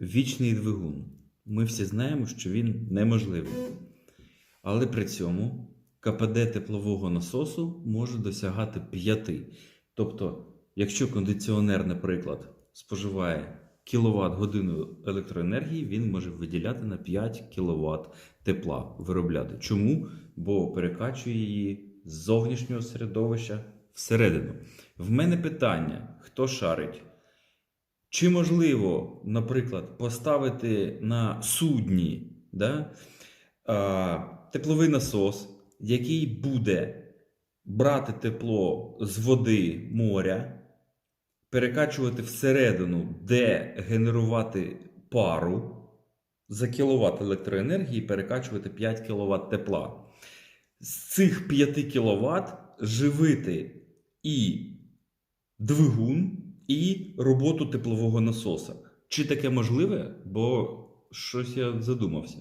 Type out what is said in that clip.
вічний двигун. Ми всі знаємо, що він неможливий. Але при цьому КПД теплового насосу може досягати 5. Тобто, якщо кондиціонер, наприклад, споживає кіловат годину електроенергії, він може виділяти на 5 кВт тепла виробляти. Чому? Бо перекачує її з зовнішнього середовища всередину. В мене питання: хто шарить? Чи можливо, наприклад, поставити на судні да, а, тепловий насос, який буде брати тепло з води моря, перекачувати всередину, де генерувати пару за кіловат електроенергії, перекачувати 5 кВт тепла. З цих 5 кВт живити і двигун, і роботу теплового насоса. Чи таке можливе? Бо щось я задумався.